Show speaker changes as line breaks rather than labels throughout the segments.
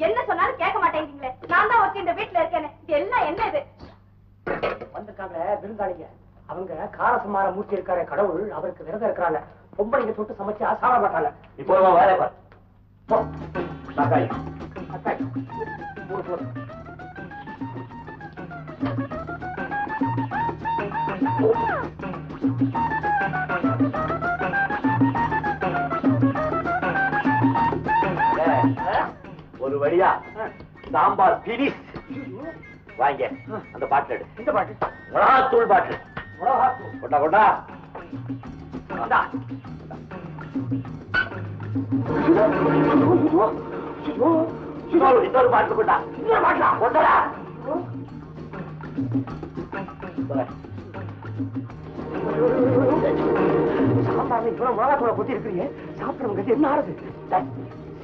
என்ன சொன்னாலும் கேட்க மாட்டேங்கிறீங்களே நான் தான் ஒருத்தி இந்த. வீட்டுல இது எல்லாம் என்ன இது
வந்திருக்காங்க விருந்தாளிங்க அவங்க காரசமார மூர்த்தி இருக்காரு கடவுள் அவருக்கு விரதம் இருக்கிறாங்க பொம்பளைங்க தொட்டு சமைச்சு சாப்பிட மாட்டாங்க
இப்போ வேலை பாரு ஒரு வழியா சாம்பார் பினிஷ் வாங்க அந்த பாட்டில் எடு.
இந்த பாட்டு
மிளகாத்தூள் பாட்டில். கொண்டா கொண்டா.
இந்தா.
இன்னொரு பாட்டில் கொண்டா. இன்னொரு பாட்டிலா? கொண்டா.
இவ்வளவு மிளகாத்தூளை கொத்தி இருக்கிறீங்க சாப்பிடுறவங்க என்ன ஆறுது?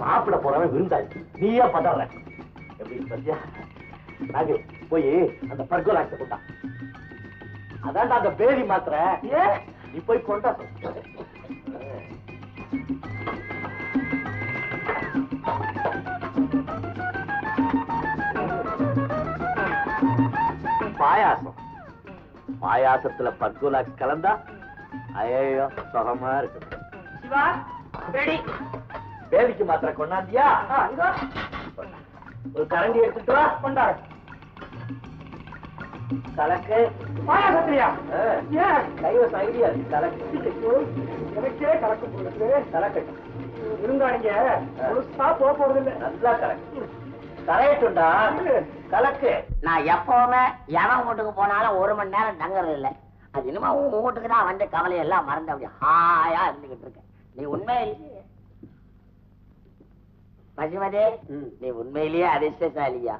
சாப்பிட போறவன் விருந்தாளி. நீயே பதற எப்படி பத்தியா நாகு போய் அந்த பர்கோலாக்ஸ கொண்டா. அதான்டா அந்த பேதி மாத்திரை. நீ போய் கொண்டா. பாயாசம். பாயாசத்துல பர்கோலாக்ஸ் கலந்தா ஐயோ சுகமா இருக்கு.
சிவா ரெடி
பேதிக்கு மாத்திரை கொண்டாந்தியா? ஒரு கரண்டி எடுத்துட்டு வா.
கொண்டாரு
கலக்கு
ஏன்
கைவசம் ஐடியா கலக்கு
எனக்கே கலக்கும் போடுறது
கலக்கட்டும்
விருந்தாளிங்க முழுசா போக போறது இல்ல
நல்லா கலக்கு. கரையட்டும்டா. கலக்கு.
நான் எப்பவுமே எவன் வீட்டுக்கு போனாலும் ஒரு மணி நேரம் தங்குறது இல்ல. அது இனிமே உன் வீட்டுக்கு தான் வந்து கவலை எல்லாம் மறந்து அப்படி ஹாயா இருந்துகிட்டு இருக்க நீ உண்மையிலேயே பசுமதி
ம்.
நீ உண்மையிலேயே அதிர்ஷ்டசாலியா?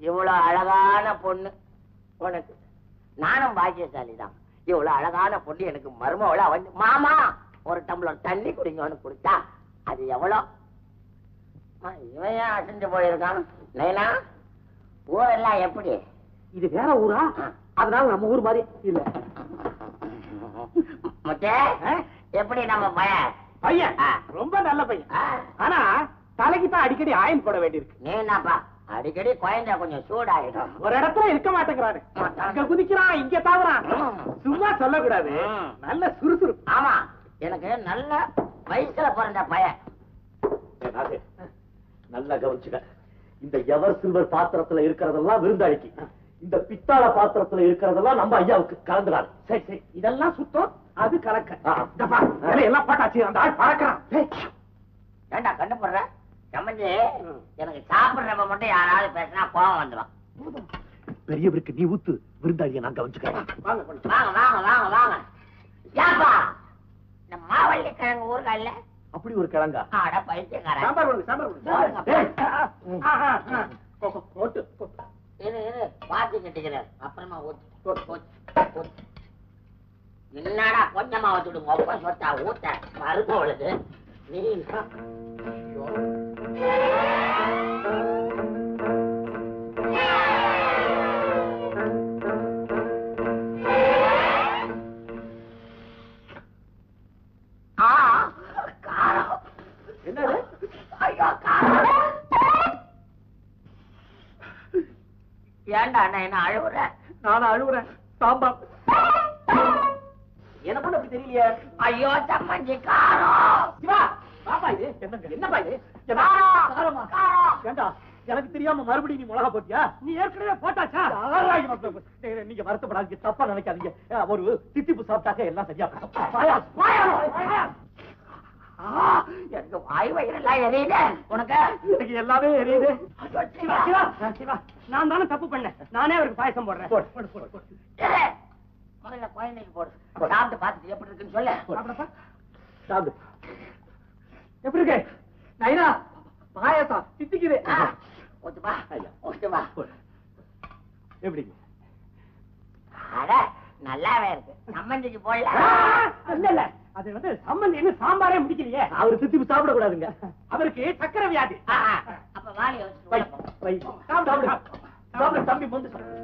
இவ்வளவு அழகான பொண்ணு உனக்கு. நானும் பாக்கியசாலி தான் இவ்வளவு அழகான பொண்ணு எனக்கு மருமவளா வந்து மாமா ஒரு டம்ளர் தண்ணி குடிங்கன்னு கொடுத்தா அது எவ்வளோ? இவன் ஏன் அசைஞ்சு போயிருக்கான்? நைனா ஊரெல்லாம் எப்படி?
இது வேற ஊரா? அதனால நம்ம ஊர் மாதிரி இல்ல.
முத்தே எப்படி நம்ம பையன்?
பையன். ரொம்ப நல்ல பையன். ஆனா தலைக்கு தான் அடிக்கடி ஆயில் போட வேண்டியிருக்கு.
நீ என்னப்பா அடிக்கடி குழந்தை கொஞ்சம் சூடாயிடும்.
ஒரு இடத்துல இருக்க மாட்டேங்கிறாரு. அங்க குதிக்கிறான் இங்க தாவறான். சும்மா சொல்லக்கூடாது. நல்ல சுறுசுறுப்பு.
ஆமா எனக்கு நல்ல வயசுல பிறந்த பையன்.
நல்லா கவனிச்சுக்க. இந்த எவர் சில்வர் பாத்திரத்துல இருக்கிறதெல்லாம் விருந்தாளிக்கு. இந்த பித்தாள பாத்திரத்துல இருக்கிறதெல்லாம் நம்ம ஐயாவுக்கு கலந்துடாது.
சரி சரி. இதெல்லாம் சுத்தம் அது கலக்க. இலையெல்லாம் போட்டாச்சு அந்த ஆள் பறக்கிறான்.
ஏண்டா கண்டுபடுற சம்மந்தி எனக்கு சாப்பிடுறப்ப மட்டும் யாராவது பேசினா கோவம் வந்துடும்
பெரியவருக்கு நீ ஊத்து. விருந்தாளியை நான் கவனிச்சுக்கிறேன்.
வாங்க
வாங்க வாங்க வாங்க ஏப்பா இந்த மாவள்ளி கிழங்கு ஊர்காயில
அப்படி ஒரு கிழங்கா?
ஆட பைத்தியக்காரன்.
சாம்பார் கொடுங்க கொடுங்க. போட்டு.
இரு இரு. பாத்தி கட்டிக்கிறார் அப்புறமா ஊத்து
போடு.
ஊத்து, ஊத்து. என்னடா கொஞ்சமா ஊத்துடு மொப்ப சொத்தா ஊத்த. மறுபவளுக்கு நீ ஏன்டா அண்ணா என்ன அழுகுற
நானும் அழுகுறேன் சாம்பார். என்ன பண்ண அப்படி தெரியலையே?
ஐயோ சம்மஞ்சி காரம்
என்னப்பா இது? ஏண்டா எனக்கு தெரியாம மறுபடியும் நீ மிளகா போட்டியா நீ ஏற்கனவே போட்டாச்சா நீங்க வருத்தப்படாதீங்க தப்பா நினைக்காதீங்க ஒரு தித்திப்பு சாப்பிட்டாக்க எல்லாம் சரியா
எனக்கு வாய் வயிறெல்லாம் எரியுது உனக்கு
எனக்கு எல்லாமே எரியுது நான் தானே தப்பு பண்ணேன் நானே அவருக்கு பாயசம் போடுறேன்.
முதல்ல குழந்தைக்கு போடு சாப்பிட்டு பார்த்துட்டு எப்படி இருக்குன்னு சொல்லு.
எப்படி இருக்கு நைனா பாயசம் தித்திக்குது
ஆ, ஊத்துப்பா
ஐயா.
ஊத்துப்பா
எப்படி
அட நல்லாவே இருக்கு. சம்மந்திக்கு போடல.
இல்ல இல்ல. அது வந்து சம்பந்தி இன்னும் சாம்பாரே முடிக்கலையே.
அவரு தித்திப்பு சாப்பிட கூடாதுங்க
அவருக்கு சக்கரை வியாதி.
அப்ப வாலி.
சாப்பிடு, சாப்பிடு. தம்பி வந்து சாப்பிடு.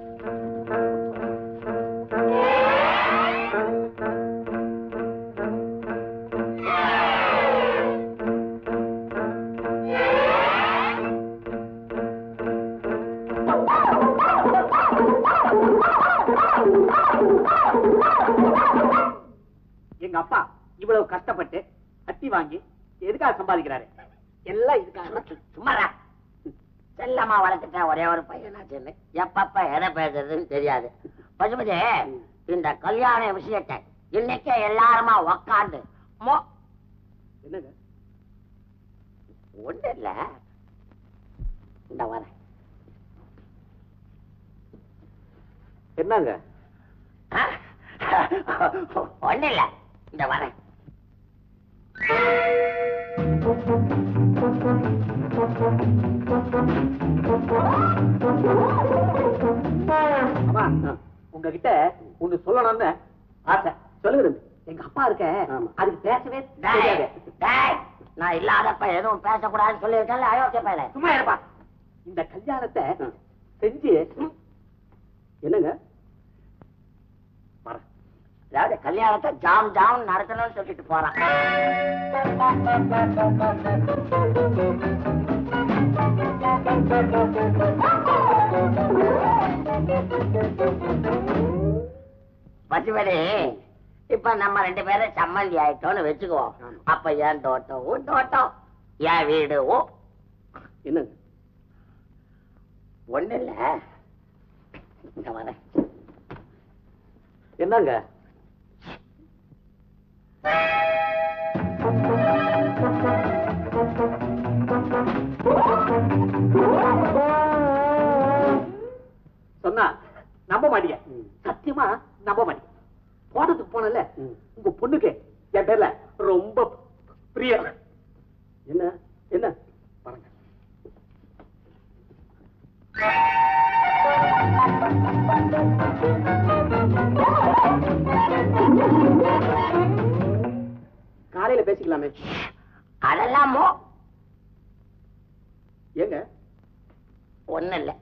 எங்க அப்பா இவ்வளவு கஷ்டப்பட்டு அத்தி வாங்கி எதுக்காக சம்பாதிக்கிறாரு? எல்லாம் இதுக்காக
சும்மாரா செல்லம்மா வளர்த்துட்டேன் ஒரே ஒரு பையனாச்சுன்னு எப்பப்ப எதை பேசுறதுன்னு தெரியாது. பசுபதி இந்த கல்யாண விஷயத்தை இன்னைக்கே எல்லாருமா உக்காந்து மோ
என்னங்க?
ஒண்ணு இல்ல. இந்த வரேன்
என்னங்க?
ஒண்ணு இல்ல. இந்த வரேன்.
உங்ககிட்ட ஒண்ணு சொல்லணும்னு ஆசை. சொல்லுங்க. எங்க அப்பா இருக்க அதுக்கு பேசவே
நான் இல்லாதப்ப எதுவும் பேசக்கூடாதுன்னு சொல்லியிருக்கேன்ல அயோக்கிய பையல.
சும்மா இருப்பா. இந்த கல்யாணத்தை செஞ்சு என்னங்க?
அதாவது கல்யாணத்தை ஜாம் ஜாம் நடத்தணும்னு சொல்லிட்டு போறான். பசுபதி இப்ப நம்ம ரெண்டு பேரும் சம்மந்தி ஆயிட்டோம்னு வச்சுக்குவோம். அப்ப என் தோட்டம் உன் தோட்டம் என் வீடு உன்.
என்னங்க
ஒண்ணு இல்ல இந்த வரேன்.
என்னங்க?
சொன்னா காலையில பேசிக்கலாமே.
அதெல்லாம்
ஏங்க?
ஒண்ணு இல்ல.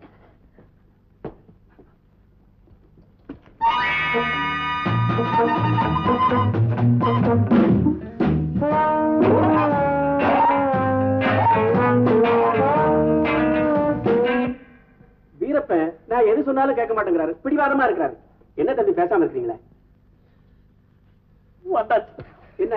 வீரப்பன் நான் எது சொன்னாலும் கேட்க மாட்டேங்கிறாரு. பிடிவாதமா இருக்கிறாரு. என்ன தம்பி பேசாம இருக்கீங்களே வந்தாச்சு. என்ன?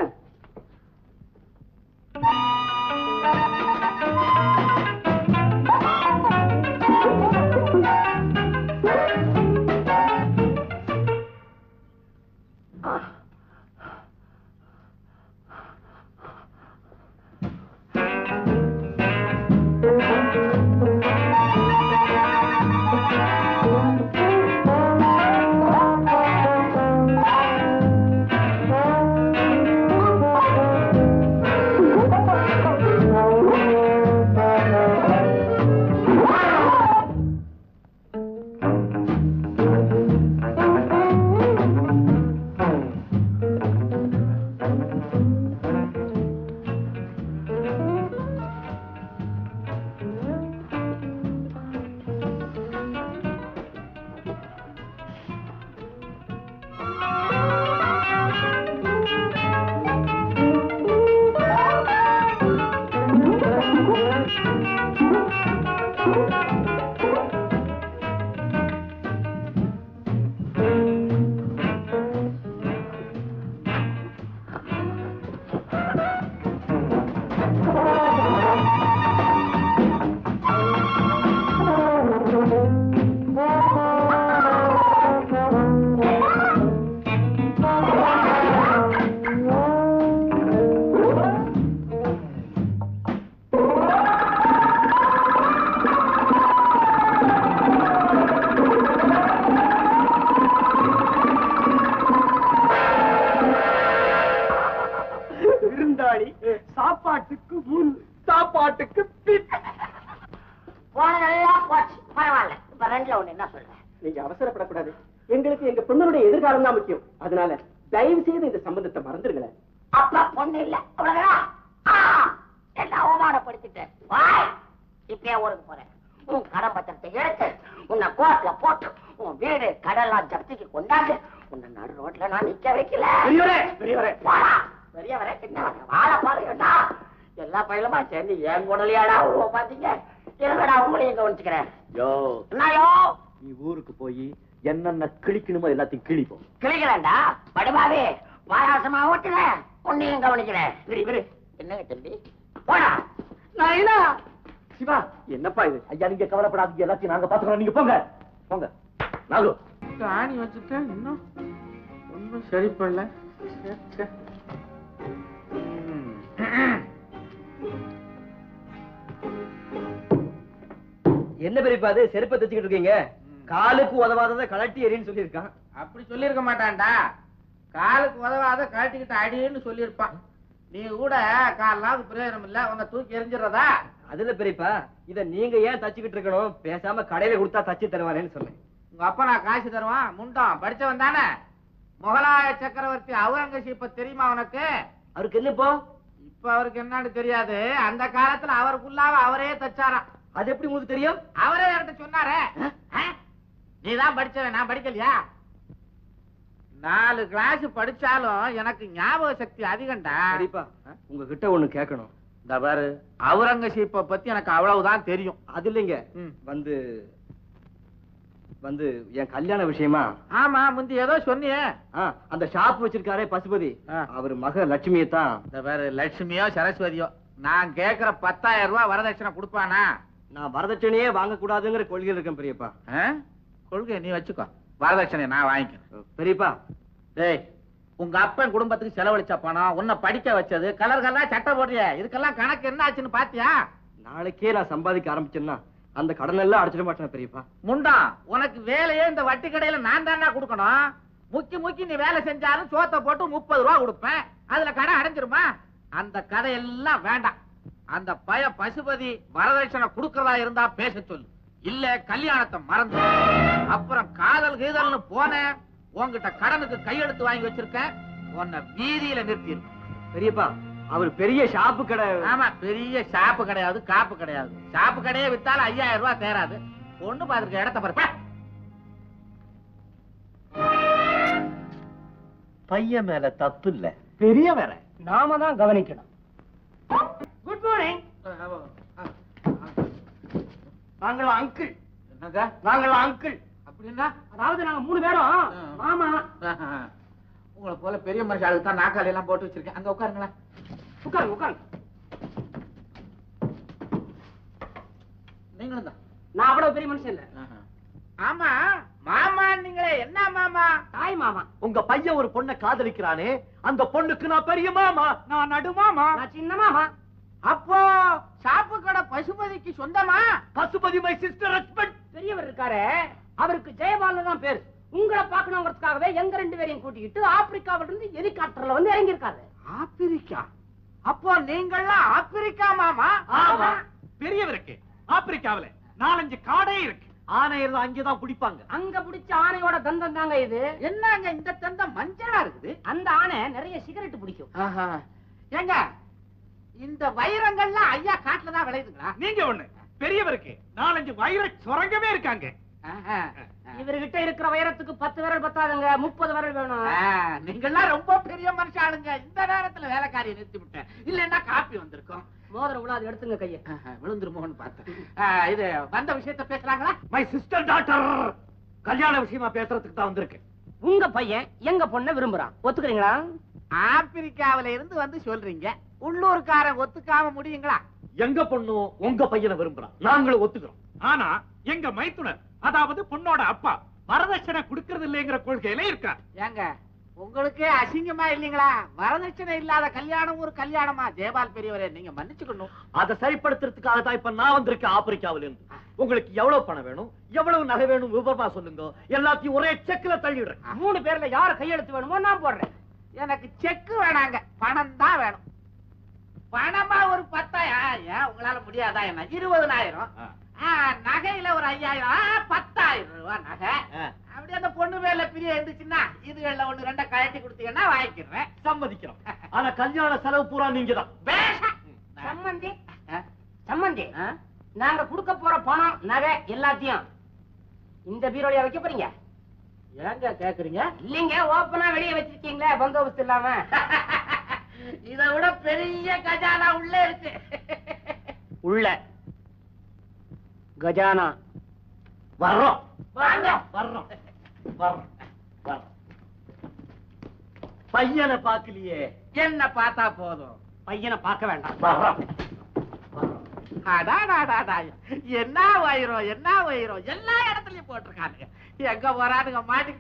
நீங்க அவசரப்படக்கூடாது. எங்களுக்கு எங்க பொண்ணுடைய எதிர்காலம் தான் முக்கியம். அதனால தயவு செய்து இந்த சம்பந்தத்தை மறந்துருங்களேன்
அப்பா பொண்ணு இல்ல. அவ்வளவுதான்? என்ன அவமானப்படுத்திட்டேன். வாய் இப்பயே ஊருக்கு போறேன். உன் கடன் பத்திரத்தை எடுத்து உன்னை கோர்ட்ல போட்டு உன் வீடு கடலாம் ஜப்திக்கு கொண்டாந்து உன்னை நடு ரோட்ல நான் நிக்க வைக்கல.
பெரியவரே பெரியவரே.
வாடா பெரியவரே சின்ன வாழ பாருங்கடா எல்லா பயிலுமா சேர்ந்து ஏன் குடலையாடா உருவ பாத்தீங்க இருங்கடா உங்களையும் இங்க வச்சுக்கிறேன்
யோ?
என்னயோ
நீ ஊருக்கு போய் என்னென்ன கிழிக்கணுமோ எல்லாத்தையும் கிழிப்போம்
கிளிக்கிறேன்டா படுபாவே பாயாசமா ஓட்டுறேன் உன்னையும் கவனிக்கிறேன்.
சரி
என்னங்க தம்பி? போடா.
நான்! என்ன சிவா என்னப்பா இது? ஐயா நீங்க கவலைப்படாதீங்க. எல்லாத்தையும் நாங்க பாத்துக்கிறோம் நீங்க போங்க. போங்க. நாகு
ஆணி வச்சுட்டேன். இன்னும் ஒன்றும் சரிப்படல சே, சே. ம்.
என்ன பெரியப்பா அது செருப்பை தச்சுக்கிட்டு இருக்கீங்க? காலுக்கு உதவாததை கலட்டி எறின்னு சொல்லியிருக்கான்.
அப்படி சொல்லியிருக்க மாட்டான்டா. காலுக்கு உதவாத கழட்டிக்கிட்டு அடின்னு சொல்லியிருப்பான். நீ கூட காலாவது பிரயோஜனம் இல்ல உன்னை தூக்கி எரிஞ்சிடறதா
அதுல பெரியப்பா இத நீங்க ஏன் தச்சுக்கிட்டு இருக்கணும்? பேசாம கடையில கொடுத்தா தச்சு தருவானேன்னு சொன்னேன்.
உங்க அப்பா நான் காசு தருவான் முண்டம். படிச்சவன் தானே. முகலாய சக்கரவர்த்தி அவுரங்கசீப்ப தெரியுமா உனக்கு?
அவருக்கு என்ன இப்போ?
இப்ப அவருக்கு என்னன்னு தெரியாது. அந்த காலத்துல அவருக்குள்ளாவ அவரே தச்சாராம்.
அது எப்படி உங்களுக்கு தெரியும்?
அவரே என்கிட்ட சொன்னாரே. நீ தான் படிச்சவன் நான் படிக்கலையா? நாலு கிளாஸ் படிச்சாலும் எனக்கு ஞாபக சக்தி அதிகம்டா.
பெரியப்பா உங்ககிட்ட ஒண்ணு கேட்கணும்.
இந்த பாரு. அவுரங்கசீப்ப பத்தி எனக்கு அவ்வளவுதான் தெரியும்.
அது இல்லைங்க. வந்து வந்து என் கல்யாண விஷயமா?
ஆமா முந்தி ஏதோ சொன்னியே.
அந்த ஷாப் வச்சிருக்காரே பசுபதி. அவர் மக லட்சுமியை தான்
இந்த பாரு லட்சுமியோ சரஸ்வதியோ நான் கேக்குற பத்தாயிரம் ரூபாய் வரதட்சணை கொடுப்பானா?
நான் வரதட்சணையே வாங்க கூடாதுங்கிற கொள்கையில் இருக்கேன் பெரியப்பா.
ஆ? கொள்கை நீ வச்சுக்கோ. வரதட்சணை நான் வாங்கிக்கிறேன்.
பெரியப்பா
டேய் உங்க அப்பன் குடும்பத்துக்கு செலவழிச்ச பணம் உன்னை படிக்க வச்சது கலர் கலரா சட்டை போடுறிய. இதுக்கெல்லாம் கணக்கு என்ன ஆச்சுன்னு பாத்தியா?
நாளைக்கே நான் சம்பாதிக்க ஆரம்பிச்சேன்னா அந்த கடன் எல்லாம் அடைச்சிட மாட்டேன் பெரியப்பா.
முண்டா உனக்கு வேலையே இந்த வட்டி கடையில நான் தானே கொடுக்கணும். முக்கி முக்கி நீ வேலை செஞ்சாலும் சோத்தை போட்டு முப்பது ரூபா கொடுப்பேன். அதுல கடை அடைஞ்சிருமா? அந்த கதையெல்லாம் வேண்டாம். அந்த பய பசுபதி வரதட்சணை கொடுக்கறதா இருந்தா பேச சொல்லு. இல்ல கல்யாணத்தை மறந்து. அப்புறம் காதல் கீதல்னு போனேன் உன்கிட்ட கடனுக்கு கையெழுத்து வாங்கி வச்சிருக்கேன். உன்னை வீதியில நிறுத்தி
பெரியப்பா அவர் பெரிய ஷாப்பு கடை.
ஆமா பெரிய ஷாப்பு கிடையாது காப்பு கிடையாது. ஷாப்பு கடையே வித்தாலும் ஐயாயிரம் ரூபாய் தேராது பொண்ணு பாத்துருக்க இடத்த பாரு.
பையன் மேல தப்பு இல்ல பெரிய வேற
நாம தான் கவனிக்கணும் குட் மார்னிங்
நாங்கள் அங்கிள்.
என்னங்க?
நாங்கள் அங்கிள்.
அப்படின்னா
அதாவது நாங்க மூணு பேரும். மாமா.
உங்களை போல பெரிய மனுஷாளுக்கு தான் நாக்காளி எல்லாம் போட்டு வச்சிருக்கேன். அங்க உட்காருங்களேன்.
உட்காருங்க உட்காருங்க.
நீங்களும் தான்.
நான் அவ்வளவு பெரிய மனுஷன் இல்ல.
ஆமா. மாமா நீங்களே. என்ன மாமா?
தாய் மாமா.
உங்க பையன் ஒரு பொண்ணை காதலிக்கிறானே அந்த பொண்ணுக்கு நான் பெரிய மாமா.
நான் நடுமாமா
நான் சின்ன மாமா.
அப்போ சாப்பு கடை பசுபதிக்கு சொந்தமா?
பசுபதி மை சிஸ்டர் ஹஸ்பண்ட்
பெரியவர் இருக்காரு அவருக்கு ஜெயபாலன் தான் பேரு. உங்களை பார்க்கணுங்கிறதுக்காகவே எங்க ரெண்டு பேரையும் கூட்டிக்கிட்டு ஆப்பிரிக்காவில இருந்து ஹெலிகாப்டர்ல வந்து இறங்கி இருக்காரு
ஆப்பிரிக்கா? அப்போ நீங்கள்லாம் ஆப்பிரிக்கா மாமா?
ஆமா.
பெரியவருக்கு ஆப்பிரிக்காவுல நாலஞ்சு காடே இருக்கு.
ஆணையர் அங்கேதான் குடிப்பாங்க.
அங்க பிடிச்ச ஆனையோட தந்தம் தாங்க இது.
என்னங்க இந்த தந்தம் மஞ்சளா இருக்குது?
அந்த ஆனை நிறைய சிகரெட் பிடிக்கும்.
ஆஹா. ஏங்க இந்த வைரங்கள்லாம் ஐயா காட்டுல தான் விளையுதுங்களா?
நீங்க ஒண்ணு. பெரியவருக்கு நாலஞ்சு வைர சுரங்கமே இருக்காங்க.
இவர்கிட்ட இருக்கிற வைரத்துக்கு பத்து விரல் பத்தாதுங்க முப்பது விரல் வேணும்.
நீங்கெல்லாம் ரொம்ப பெரிய மனுஷாளுங்க. இந்த நேரத்துல வேலைக்காரியை நிறுத்தி விட்டேன். இல்லன்னா காப்பி வந்திருக்கும்.
மோதிரம் விழாது எடுத்துங்க கையை.
விழுந்துருமோன்னு பார்த்தேன். இது வந்த விஷயத்த பேசுறாங்களா?
மை சிஸ்டர் டாக்டர் கல்யாண விஷயமா பேசுறதுக்கு தான் வந்திருக்கேன்.
உங்க பையன் எங்க பொண்ணை விரும்புறான்? ஒத்துக்கிறீங்களா?
ஆப்பிரிக்காவில இருந்து வந்து சொல்றீங்க. உள்ளூர்காரன் ஒத்துக்காம முடியுங்களா?
எங்க பொண்ணும் உங்க பையனை விரும்புறான் நாங்களும் ஒத்துக்கிறோம்.
ஆனா எங்க மைத்துனர் அதாவது பொண்ணோட அப்பா வரதட்சணை கொடுக்கறது இல்லைங்கிற கொள்கையில இருக்கார்.
ஏங்க உங்களுக்கே அசிங்கமா இல்லீங்களா? வரதட்சணை இல்லாத கல்யாணம் ஒரு கல்யாணமா? ஜெயபால் பெரியவரே நீங்க மன்னிச்சுக்கணும்.
அதை சரிப்படுத்துறதுக்காக தான் இப்ப நான் வந்திருக்கேன் ஆப்பிரிக்காவில இருந்து உங்களுக்கு எவ்வளவு பணம் வேணும்? எவ்வளவு நகை வேணும்? விவரமா சொல்லுங்க. எல்லாத்தையும் ஒரே செக்ல தள்ளிடுறேன்.
மூணு பேர்ல யார கையெழுத்து வேணுமோ நான் போடுறேன்
எனக்கு செக் வேணாங்க பணம் தான் வேணும் பணமா ஒரு பத்தாயிரம் ஏன் என்ன இருபதனாயிரம். ஆ, நகையில ஒரு ஐயாயிரம் பத்தாயிரம் ரூபாய் நகை. அப்படி அந்த பொண்ணு மேல பிரிய இருந்துச்சுன்னா இதுகள்ல ஒண்ணு ரெண்டா கழட்டி கொடுத்தீங்கன்னா வாங்கிக்கிறேன்.
சம்மதிக்கிறோம். ஆனா கல்யாண செலவு பூரா நீங்க தான்.
சம்மந்தி.
ஆ?
சம்மந்தி
ஆ?
நாங்க கொடுக்க போற பணம் நகை எல்லாத்தையும் இந்த பீரோலியா வைக்க போறீங்க?
ஏங்க கேக்குறீங்க?
இல்லீங்க ஓப்பனா வெளியே வச்சிருக்கீங்களே பந்தோபஸ்து இல்லாம.
இதை விட பெரிய கஜானா உள்ள இருக்கு.
உள்ள. கஜானா.
வர்றோம். வர்றோம். வர்றோம். வர்றோம். பையனை பாக்கலையே
என்ன பார்த்தா போதும்.
பையனை பார்க்க வேண்டாம்.
வர்றோம்.
என்ன வயிறோம் என்ன வயிறோம் எல்லா இடத்துலயும் போட்டிருக்கானுங்க. எங்க போறானுங்க? மாட்டி